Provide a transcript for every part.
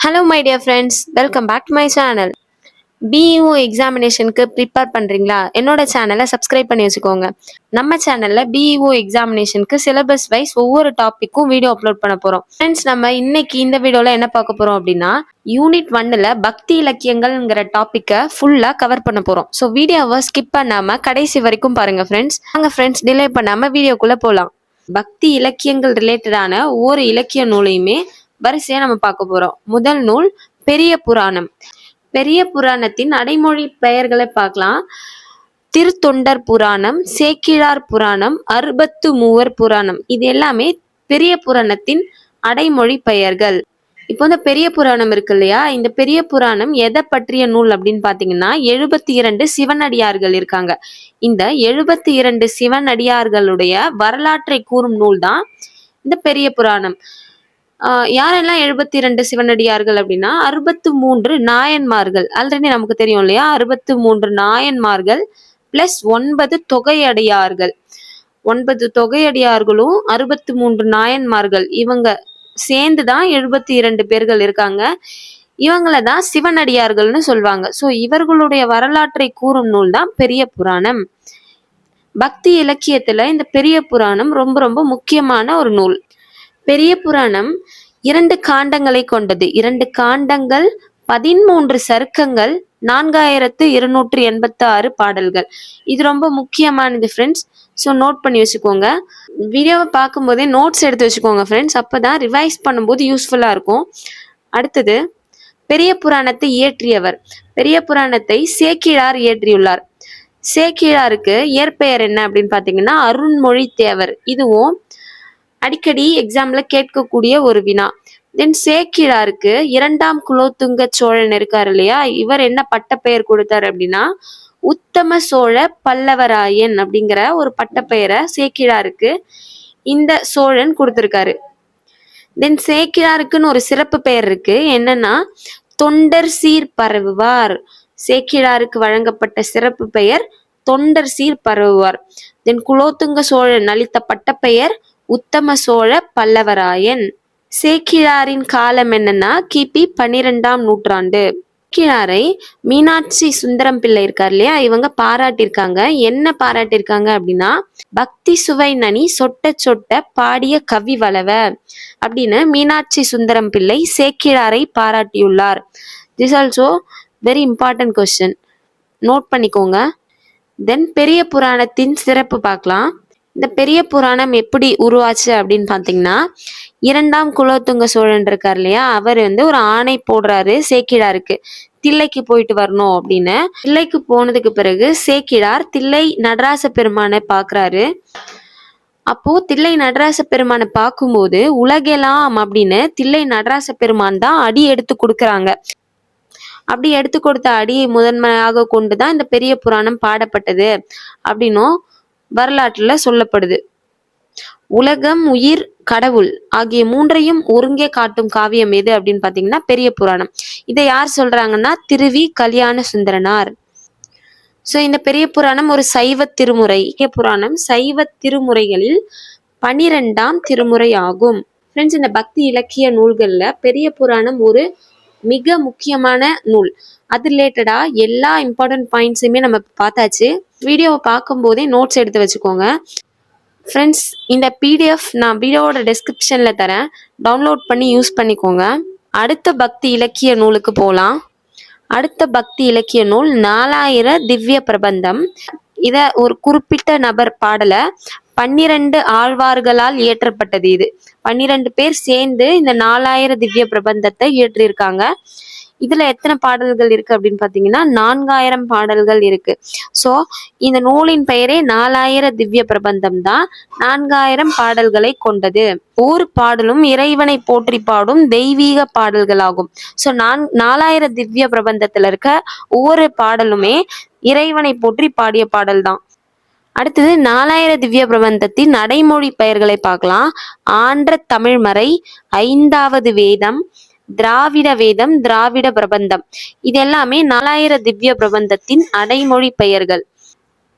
Hello my dear friends welcome back to my channel BEO எக்ஸாமினேஷனுக்கு prepare பண்ணுறீங்களா என்னோட சேனலை subscribe பண்ணி வச்சுக்கோங்க. நம்ம சேனலில் பிஇஓ எக்ஸாமினேஷனுக்கு சிலபஸ் வைஸ் ஒவ்வொரு டாப்பிக்கும் வீடியோ அப்லோட் பண்ண போகிறோம் ஃப்ரெண்ட்ஸ் நம்ம இன்னைக்கு இந்த வீடியோவில் என்ன பார்க்க போகிறோம் அப்படின்னா யூனிட் ஒன்னில் பக்தி இலக்கியங்கள்ங்கிற டாப்பிக்கை ஃபுல்லாக கவர் பண்ண போகிறோம் ஸோ வீடியோவை ஸ்கிப் பண்ணாமல் கடைசி வரைக்கும் பாருங்கள் ஃப்ரெண்ட்ஸ் நாங்கள் ஃப்ரெண்ட்ஸ் டிலே பண்ணாமல் வீடியோக்குள்ளே போகலாம் பக்தி இலக்கியங்கள் ரிலேட்டடான ஒவ்வொரு இலக்கிய நூலையுமே வரிசையா நம்ம பார்க்க போறோம். முதல் நூல் பெரிய புராணம். பெரிய புராணத்தின் அடைமொழி பெயர்களை பார்க்கலாம். திருத்தொண்டர் புராணம் சேக்கிழார் புராணம் அறுபத்து மூவர் புராணம். இது எல்லாமே பெரிய புராணத்தின் அடைமொழி பெயர்கள். இப்போ இந்த பெரிய புராணம் இருக்கு இல்லையா? இந்த பெரிய புராணம் எதை பற்றிய நூல் அப்படின்னு பாத்தீங்கன்னா எழுபத்தி இரண்டு சிவனடியார்கள் இருக்காங்க. இந்த எழுபத்தி இரண்டு சிவனடியார்களுடைய வரலாற்றை கூறும் நூல் தான் இந்த பெரிய புராணம். யாரெல்லாம் எழுபத்தி ரெண்டு சிவனடியார்கள் அப்படின்னா அறுபத்து மூன்று நாயன்மார்கள். ஆல்ரெடி நமக்கு தெரியும் இல்லையா? அறுபத்து மூன்று நாயன்மார்கள் பிளஸ் ஒன்பது தொகையடியார்கள். ஒன்பது தொகையடியார்களும் அறுபத்து மூன்று நாயன்மார்கள். இவங்க சேர்ந்து தான் எழுபத்தி இரண்டு பேர்கள் இருக்காங்க. இவங்களை தான் சிவனடியார்கள்னு சொல்லுவாங்க ஸோ இவர்களுடைய வரலாற்றை கூறும் நூல் தான் பெரிய புராணம். பக்தி இலக்கியத்துல இந்த பெரிய புராணம் ரொம்ப ரொம்ப முக்கியமான ஒரு நூல். பெரிய புராணம் இரண்டு காண்டங்களை கொண்டது. இரண்டு காண்டங்கள் பதிமூன்று சருக்கங்கள் நான்காயிரத்து இருநூற்று எண்பத்தி ஆறு பாடல்கள். இது ரொம்ப முக்கியமானது ஃப்ரெண்ட்ஸ் ஸோ நோட் பண்ணி வச்சுக்கோங்க. வீடியோவை பார்க்கும்போதே நோட்ஸ் எடுத்து வச்சுக்கோங்க ஃப்ரெண்ட்ஸ் அப்போ தான் ரிவைஸ் பண்ணும்போது யூஸ்ஃபுல்லாக இருக்கும். அடுத்தது பெரிய புராணத்தை இயற்றியவர். பெரிய புராணத்தை சேக்கிழார் இயற்றியுள்ளார். சேக்கிழாருக்கு இயற்பெயர் என்ன அப்படின்னு பார்த்தீங்கன்னா அருண்மொழி தேவர் இதுவும் அடிக்கடி எக்ஸாம்ல கேட்கக்கூடிய ஒரு வினா. தென் சேக்கிழாருக்கு இரண்டாம் குலோத்துங்க சோழன் இருக்காரு இல்லையா? இவர் என்ன பட்டப்பெயர் கொடுத்தாரு அப்படின்னா உத்தம சோழ பல்லவராயன் அப்படிங்கிற ஒரு பட்டப்பெயரை சேக்கிழாருக்கு இந்த சோழன் கொடுத்துருக்காரு. தென் சேக்கிழாருக்குன்னு ஒரு சிறப்பு பெயர் இருக்கு. என்னன்னா தொண்டர் சீர் பரவுவார். சேக்கிழாருக்கு வழங்கப்பட்ட சிறப்பு பெயர் தொண்டர் சீர் பரவுவார். தென் குலோத்துங்க சோழன் அளித்த பட்டப்பெயர் உத்தம சோழ பல்லவராயன். சேக்கிழாரின் காலம் என்னன்னா கிபி பன்னிரெண்டாம் நூற்றாண்டு. சேக்கிழாரை மீனாட்சி சுந்தரம் பிள்ளை இருக்கார் இல்லையா? இவங்க பாராட்டியிருக்காங்க. என்ன பாராட்டியிருக்காங்க அப்படின்னா பக்தி சுவை நனி சொட்ட சொட்ட பாடிய கவி வளவ அப்படின்னு மீனாட்சி சுந்தரம் பிள்ளை சேக்கிழாரை பாராட்டியுள்ளார். This also very important question note பண்ணிக்கோங்க. தென் பெரிய புராணத்தின் சிறப்பு பார்க்கலாம். இந்த பெரிய புராணம் எப்படி உருவாச்சு அப்படின்னு பார்த்தீங்கன்னா இரண்டாம் குலோத்துங்க சோழன் இருக்கார் இல்லையா? அவர் வந்து ஒரு ஆணை போடுறாரு சேக்கிடாருக்கு. தில்லைக்கு போயிட்டு வரணும் அப்படின்னு. தில்லைக்கு போனதுக்கு பிறகு சேக்கிடார் தில்லை நடராச பெருமானை பார்க்கறாரு அப்போ தில்லை நடராச பெருமானை பார்க்கும்போது உலகெல்லாம் அப்படின்னு தில்லை நடராச பெருமான் தான் அடி எடுத்து கொடுக்குறாங்க. அப்படி எடுத்து கொடுத்த அடியை முதன்மையாக கொண்டு தான் இந்த பெரிய புராணம் பாடப்பட்டது. அப்படின்னும் வரலாற்றுல சொல்லப்படுது. உலகம் உயிர் கடவுள் ஆகிய மூன்றையும் ஒருங்கே காட்டும் காவியம் எது அப்படின்னு பாத்தீங்கன்னா பெரிய புராணம். இதை யார் சொல்றாங்கன்னா திருவி கல்யாண சுந்தரனார். ஸோ இந்த பெரிய புராணம் ஒரு சைவ திருமுறை. புராணம் சைவ திருமுறைகளில் பனிரெண்டாம் திருமுறை ஆகும். ஃப்ரெண்ட்ஸ் இந்த பக்தி இலக்கிய நூல்களில் பெரிய புராணம் ஒரு மிக முக்கியமான நூல். அது ரிலேட்டடாக எல்லா இம்பார்ட்டன்ட் பாயிண்ட்ஸுமே நம்ம பார்த்தாச்சு. வீடியோவை பார்க்கும்போதே நோட்ஸ் எடுத்து வச்சுக்கோங்க. ஃப்ரெண்ட்ஸ் இந்த பிடிஎஃப் நான் வீடியோவோட டெஸ்கிரிப்ஷனில் தரேன். டவுன்லோட் பண்ணி யூஸ் பண்ணிக்கோங்க. அடுத்த பக்தி இலக்கிய நூலுக்கு போகலாம் அடுத்த பக்தி இலக்கிய நூல் நாலாயிர திவ்ய பிரபந்தம். இதை ஒரு குறிப்பிட்ட நபர் பாடலை பன்னிரண்டு ஆழ்வார்களால் இயற்றப்பட்டது இது. பன்னிரண்டு பேர் சேர்ந்து இந்த நாலாயிர திவ்ய பிரபந்தத்தை இயற்றியிருக்காங்க இதுல எத்தனை பாடல்கள் இருக்கு அப்படின்னு பாத்தீங்கன்னா நான்காயிரம் பாடல்கள் இருக்கு. சோ இந்த நூலின் பெயரே நாலாயிர திவ்ய பிரபந்தம் தான். நான்காயிரம் பாடல்களை கொண்டது. ஒவ்வொரு பாடலும் இறைவனை போற்றி பாடும் தெய்வீக பாடல்களாகும். சோ நான் நாலாயிர திவ்ய பிரபந்தத்துல இருக்க ஒவ்வொரு பாடலுமே இறைவனை போற்றி பாடிய பாடல் தான். அடுத்தது நாலாயிர திவ்ய பிரபந்தத்தின் நடைமொழி பெயர்களை பார்க்கலாம். ஆன்ற தமிழ்மறை ஐந்தாவது வேதம் திராவிட வேதம் திராவிட பிரபந்தம். இது எல்லாமே நாலாயிர திவ்ய பிரபந்தத்தின் அடைமொழி பெயர்கள்.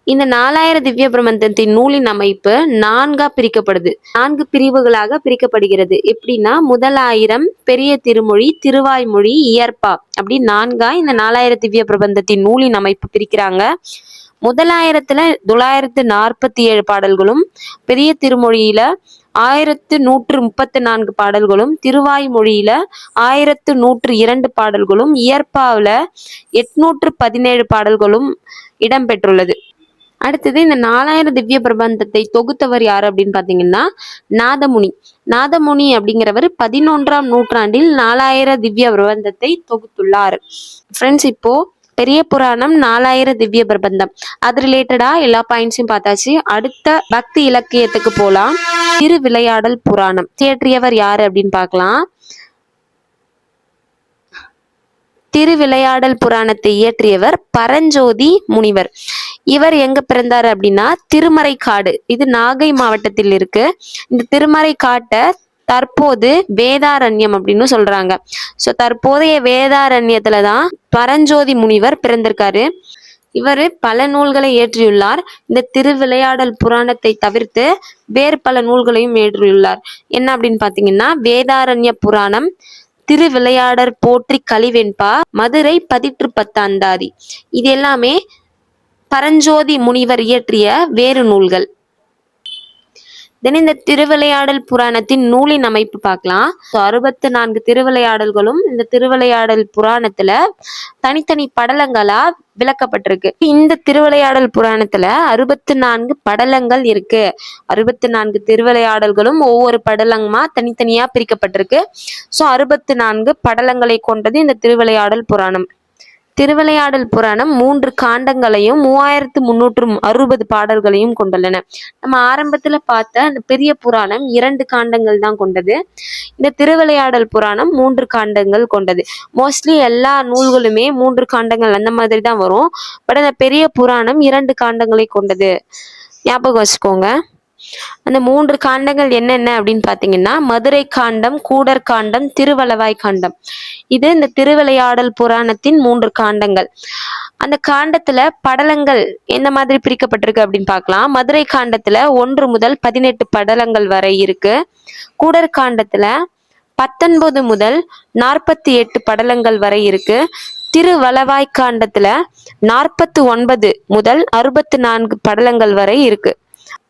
இந்த நாலாயிர திவ்ய பிரபந்தத்தின் நூலின் அமைப்பு நான்கா பிரிக்கப்படுது. நான்கு பிரிவுகளாக பிரிக்கப்படுகிறது. எப்படின்னா முதலாயிரம் பெரிய திருமொழி திருவாய்மொழி இயற்பா அப்படி நான்கா இந்த நாலாயிர திவ்ய பிரபந்தத்தின் நூலின் அமைப்பு பிரிக்கிறாங்க. முதலாயிரத்துல தொள்ளாயிரத்து நாற்பத்தி ஏழு பாடல்களும் பெரிய திருமொழியில ஆயிரத்து நூற்று முப்பத்து நான்கு பாடல்களும் திருவாய்மொழியில ஆயிரத்து நூற்று இரண்டு பாடல்களும் இயற்பாவுல எட்நூற்று பதினேழு பாடல்களும் இடம்பெற்றுள்ளது. அடுத்தது இந்த நாலாயிரம் திவ்ய பிரபந்தத்தை தொகுத்தவர் யார் அப்படின்னு பார்த்தீங்கன்னா நாதமுனி. நாதமுனி அப்படிங்கிறவர் பதினொன்றாம் நூற்றாண்டில் நாலாயிர திவ்ய பிரபந்தத்தை தொகுத்துள்ளார். ஃப்ரெண்ட்ஸ் இப்போ பெரிய புராணம் நாலாயிர திவ்ய பிரபந்தம். அது ரிலேட்டடா எல்லா பாயிண்ட்ஸையும் பார்த்தாச்சு. அடுத்த பக்தி இலக்கியத்துக்கு போலாம். திரு விளையாடல் புராணம். தேற்றியவர் யாரு அப்படின்னு பார்க்கலாம். திருவிளையாடல் புராணத்தை இயற்றியவர் பரஞ்சோதி முனிவர். இவர் எங்க பிறந்தாரு அப்படின்னா திருமறைக்காடு. இது நாகை மாவட்டத்தில் இருக்கு. இந்த திருமறைக்காட்டை தற்போது வேதாரண்யம் அப்படின்னு சொல்றாங்க. ஸோ தற்போதைய வேதாரண்யத்துல தான் பரஞ்சோதி முனிவர் பிறந்திருக்காரு. இவர் பல நூல்களை இயற்றியுள்ளார் இந்த திருவிளையாடல் புராணத்தை தவிர்த்து வேறு பல நூல்களையும் இயற்றியுள்ளார் என்ன அப்படின்னு பார்த்தீங்கன்னா வேதாரண்ய புராணம் திருவிளையாடற் போற்றி கழிவெண்பா மதுரை பதிற்று பத்தாந்தாதி. இது எல்லாமே பரஞ்சோதி முனிவர் இயற்றிய வேறு நூல்கள். தென் இந்த திருவிளையாடல் புராணத்தின் நூலின் அமைப்பு பார்க்கலாம். ஸோ அறுபத்து நான்கு திருவிளையாடல்களும் இந்த திருவிளையாடல் புராணத்துல தனித்தனி படலங்களா விளக்கப்பட்டிருக்கு. இந்த திருவிளையாடல் புராணத்துல அறுபத்து நான்கு படலங்கள் இருக்கு. அறுபத்து நான்கு திருவிளையாடல்களும் ஒவ்வொரு படலங்கமா தனித்தனியா பிரிக்கப்பட்டிருக்கு. ஸோ அறுபத்து நான்கு படலங்களை கொண்டது இந்த திருவிளையாடல் புராணம். திருவிளையாடல் புராணம் மூன்று காண்டங்களையும் மூவாயிரத்து முன்னூற்று அறுபது பாடல்களையும் கொண்டுள்ளன. நம்ம ஆரம்பத்துல பார்த்த அந்த பெரிய புராணம் இரண்டு காண்டங்கள் தான் கொண்டது. இந்த திருவிளையாடல் புராணம் மூன்று காண்டங்கள் கொண்டது. மோஸ்ட்லி எல்லா நூல்களுமே மூன்று காண்டங்கள் அந்த மாதிரி தான் வரும். பட் அந்த பெரிய புராணம் இரண்டு காண்டங்களை கொண்டது. ஞாபகம் வச்சுக்கோங்க. அந்த மூன்று காண்டங்கள் என்னென்ன அப்படின்னு பார்த்தீங்கன்னா மதுரை காண்டம் கூடர் காண்டம் திருவளவாய் காண்டம். இது இந்த திருவிளையாடல் புராணத்தின் மூன்று காண்டங்கள். அந்த காண்டத்துல படலங்கள் எந்த மாதிரி பிரிக்கப்பட்டிருக்கு அப்படின்னு பார்க்கலாம். மதுரை காண்டத்துல ஒன்று முதல் பதினெட்டு படலங்கள் வரை இருக்கு. கூடர் காண்டத்துல பத்தொன்பது முதல் நாற்பத்தி எட்டு படலங்கள் வரை இருக்கு. திருவளவாய் காண்டத்துல நாற்பத்து ஒன்பது முதல் அறுபத்து நான்கு படலங்கள் வரை இருக்கு.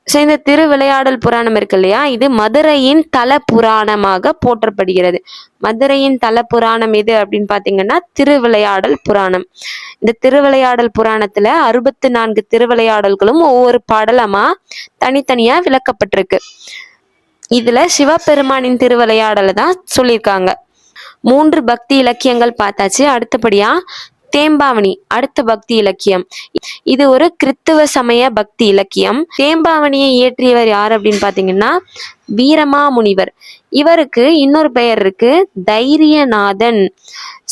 ஸோ இந்த திருவிளையாடல் புராணம் இருக்கு இல்லையா? இது மதுரையின் தல புராணமாக போற்றப்படுகிறது. மதுரையின் தல புராணம் எது அப்படின்னு பார்த்தீங்கன்னா திருவிளையாடல் புராணம். இந்த திருவிளையாடல் புராணத்துல அறுபத்து நான்கு திருவிளையாடல்களும் ஒவ்வொரு பாடலமா தனித்தனியா விளக்கப்பட்டிருக்கு. இதுல சிவபெருமானின் திருவிளையாடலை தான் சொல்லியிருக்காங்க. மூன்று பக்தி இலக்கியங்கள் பார்த்தாச்சு. அடுத்தபடியா தேம்பாவணி அடுத்த பக்தி இலக்கியம். இது ஒரு கிறித்துவ சமய பக்தி இலக்கியம். தேம்பாவணியை இயற்றியவர் யார் அப்படின்னு பார்த்தீங்கன்னா வீரமாமுனிவர். இவருக்கு இன்னொரு பெயர் இருக்கு தைரியநாதன்.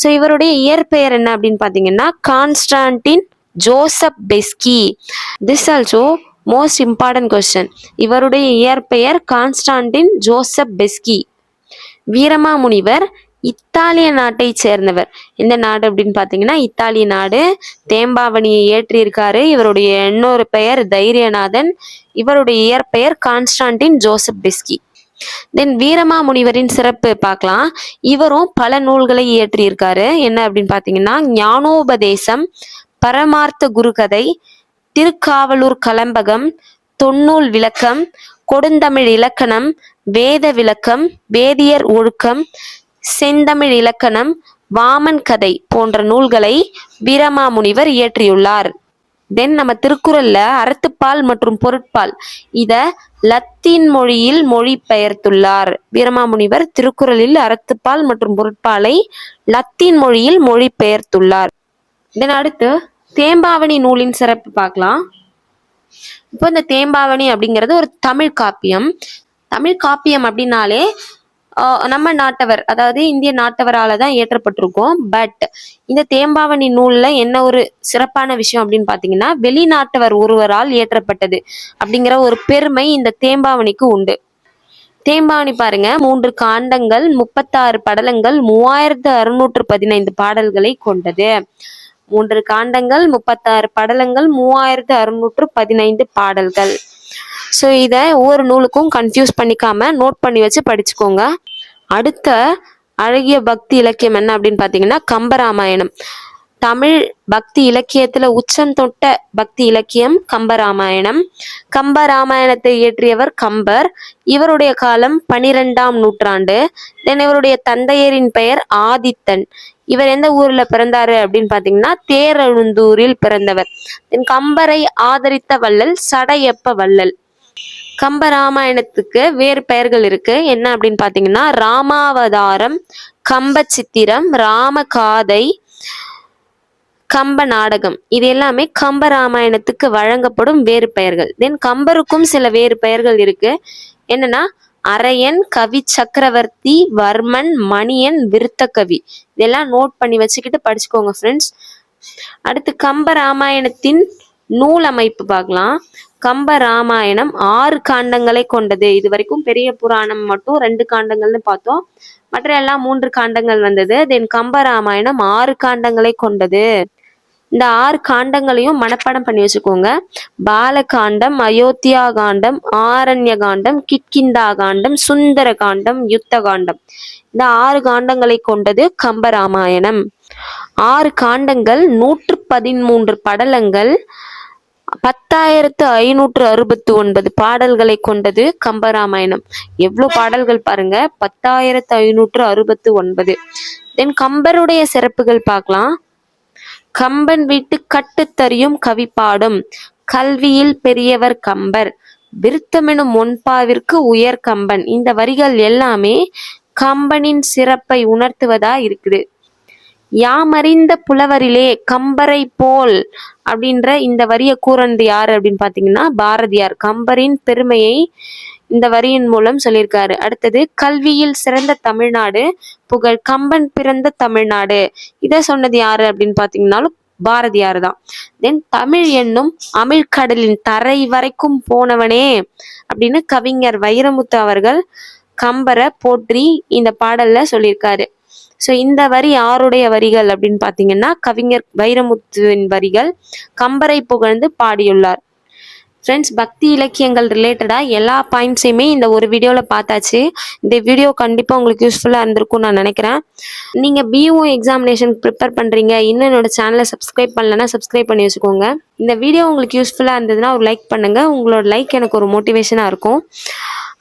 ஸோ இவருடைய இயற்பெயர் என்ன அப்படின்னு பார்த்தீங்கன்னா Constantine Joseph Beschi. This also most important question இவருடைய இயற்பெயர் கான்ஸ்டான்டின் ஜோசப் பெஸ்கி. வீரமாமுனிவர் இத்தாலிய நாட்டை சேர்ந்தவர். எந்த நாடு அப்படின்னு பார்த்தீங்கன்னா இத்தாலிய நாடு. தேம்பாவணியை ஏற்றியிருக்காரு. இவருடைய இன்னொரு பெயர் தைரியநாதன். இவருடைய இயற்பெயர் கான்ஸ்டான்டின் ஜோசப் பெஸ்கி. தென் வீரமாமுனிவரின் சிறப்பு பார்க்கலாம். இவரும் பல நூல்களை இயற்றியிருக்காரு. என்ன அப்படின்னு பார்த்தீங்கன்னா ஞானோபதேசம் பரமார்த்த குருகதை திருக்காவலூர் கலம்பகம் தொன்னூல் விளக்கம் கொடுந்தமிழ் இலக்கணம் வேத விளக்கம் வேதியர் ஒழுக்கம் செந்தமிழ் இலக்கணம் வாமன் கதை போன்ற நூல்களை வீரமாமுனிவர் இயற்றியுள்ளார். தென் நம்ம திருக்குறள்ல அறத்துப்பால் மற்றும் பொருட்பால் இத லத்தீன் மொழியில் மொழிபெயர்த்துள்ளார். வீரமாமுனிவர் திருக்குறளில் அறத்துப்பால் மற்றும் பொருட்பாலை லத்தீன் மொழியில் மொழி பெயர்த்துள்ளார் தென் அடுத்து தேம்பாவணி நூலின் சிறப்பு பார்க்கலாம். இப்போ இந்த தேம்பாவணி அப்படிங்கிறது ஒரு தமிழ் காப்பியம். தமிழ் காப்பியம் அப்படின்னாலே நம்ம நாட்டவர் அதாவது இந்திய நாட்டவரால தான் ஏற்றப்பட்டிருக்கோம் பட் இந்த தேம்பாவணி நூல்ல என்ன ஒரு சிறப்பான விஷயம் அப்படின்னு பார்த்தீங்கன்னா வெளிநாட்டவர் ஒருவரால் இயற்றப்பட்டது அப்படிங்கிற ஒரு பெருமை இந்த தேம்பாவணிக்கு உண்டு. தேம்பாவணி பாருங்க மூன்று காண்டங்கள் முப்பத்தாறு படலங்கள் மூவாயிரத்து அறுநூற்று பதினைந்து பாடல்களை கொண்டது. மூன்று காண்டங்கள் முப்பத்தாறு படலங்கள் மூவாயிரத்து அறுநூற்று பதினைந்து பாடல்கள். ஸோ இதை ஒவ்வொரு நூலுக்கும் கன்ஃபியூஸ் பண்ணிக்காம நோட் பண்ணி வச்சு படிச்சுக்கோங்க. அடுத்த அழகிய பக்தி இலக்கியம் என்ன அப்படின்னு பார்த்தீங்கன்னா கம்பராமாயணம். தமிழ் பக்தி இலக்கியத்துல உச்சம் தொட்ட பக்தி இலக்கியம் கம்பராமாயணம். கம்பராமாயணத்தை இயற்றியவர் கம்பர். இவருடைய காலம் பனிரெண்டாம் நூற்றாண்டு. தென் இவருடைய தந்தையரின் பெயர் ஆதித்தன். இவர் எந்த ஊர்ல பிறந்தாரு அப்படின்னு பாத்தீங்கன்னா தேரழுந்தூரில் பிறந்தவர். தென் கம்பரை ஆதரித்த வள்ளல் சடையப்ப வள்ளல். கம்பராமாயணத்துக்கு வேறு பெயர்கள் இருக்கு. என்ன அப்படின்னு பாத்தீங்கன்னா ராமாவதாரம் கம்ப சித்திரம் ராமகாதை கம்ப நாடகம். இது எல்லாமே கம்ப ராமாயணத்துக்கு வழங்கப்படும் வேறு பெயர்கள். தென் கம்பருக்கும் சில வேறு பெயர்கள் இருக்கு. என்னன்னா அரையன் கவி சக்கரவர்த்தி வர்மன் மணியன் விருத்த கவி. இதெல்லாம் நோட் பண்ணி வச்சுக்கிட்டு படிச்சுக்கோங்க ஃப்ரெண்ட்ஸ் அடுத்து கம்ப ராமாயணத்தின் நூல் அமைப்பு பார்க்கலாம். கம்ப ராமாயணம் ஆறு காண்டங்களை கொண்டது. இது வரைக்கும் பெரிய புராணம் மட்டும் ரெண்டு காண்டங்கள்னு பார்த்தோம். மற்ற எல்லாம் மூன்று காண்டங்கள் வந்தது. தென் கம்ப ராமாயணம் ஆறு காண்டங்களை கொண்டது. இந்த ஆறு காண்டங்களையும் மனப்பாடம் பண்ணி வச்சுக்கோங்க. பாலகாண்டம் அயோத்தியா காண்டம் ஆரண்ய காண்டம் கிட்கிந்தா காண்டம் சுந்தர காண்டம் யுத்த காண்டம் இந்த ஆறு காண்டங்களை கொண்டது கம்பராமாயணம். ஆறு காண்டங்கள் நூற்று பதிமூன்று படலங்கள் பத்தாயிரத்து ஐநூற்று அறுபத்தி ஒன்பது பாடல்களை கொண்டது கம்பராமாயணம். எவ்வளோ பாடல்கள் பாருங்க? பத்தாயிரத்து ஐநூற்று அறுபத்து ஒன்பது தென் கம்பருடைய சிறப்புகள் பார்க்கலாம். கம்பன் வீட்டு கட்டுத்தறியும் கவி பாடும் கல்வியில் பெரியவர் கம்பர். விருத்தமெனும் ஒன்பாவிற்கு உயர் கம்பன். இந்த வரிகள் எல்லாமே கம்பனின் சிறப்பை உணர்த்துவதா இருக்குது. யாமறிந்த புலவரிலே கம்பரை போல் அப்படின்ற இந்த வரியை கூறந்து யாரு அப்படின்னு பாத்தீங்கன்னா பாரதியார். கம்பரின் பெருமையை இந்த வரியின் மூலம் சொல்லியிருக்காரு. அடுத்தது கல்வியில் சிறந்த தமிழ்நாடு புகழ் கம்பன் பிறந்த தமிழ்நாடு. இதை சொன்னது யாரு அப்படின்னு பாத்தீங்கன்னாலும் பாரதியார் தான் தென் தமிழ் என்னும் அமிழ்கடலின் தரை வரைக்கும் போனவனே அப்படின்னு கவிஞர் வைரமுத்து அவர்கள் கம்பரை போற்றி இந்த பாடல்ல சொல்லியிருக்காரு. ஸோ இந்த வரி யாருடைய வரிகள் அப்படின்னு பார்த்தீங்கன்னா கவிஞர் வைரமுத்துவின் வரிகள் கம்பரை புகழ்ந்து பாடியுள்ளார். ஃப்ரெண்ட்ஸ் பக்தி இலக்கியங்கள் ரிலேட்டடாக எல்லா பாயிண்ட்ஸையுமே இந்த ஒரு வீடியோவில் பார்த்தாச்சு. இந்த வீடியோ கண்டிப்பாக உங்களுக்கு யூஸ்ஃபுல்லாக இருந்திருக்கும்னு நான் நினைக்கிறேன். நீங்கள் பிஓ எக்ஸாமினேஷன் ப்ரிப்பேர் பண்ணுறீங்க இன்னும் என்னோடய சேனலை சப்ஸ்கிரைப் பண்ணலன்னா சப்ஸ்கிரைப் பண்ணி வச்சுக்கோங்க. இந்த வீடியோ உங்களுக்கு யூஸ்ஃபுல்லாக இருந்ததுன்னா ஒரு லைக் பண்ணுங்கள் உங்களோட லைக் எனக்கு ஒரு மோட்டிவேஷனாக இருக்கும்.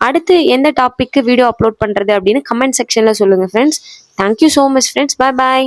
அடுத்து எந்த டாப்பிக்கு வீடியோ அப்லோட் பண்ணுறது அப்படின்னு கமெண்ட் செக்ஷனில் சொல்லுங்கள் friends thank you so much friends bye bye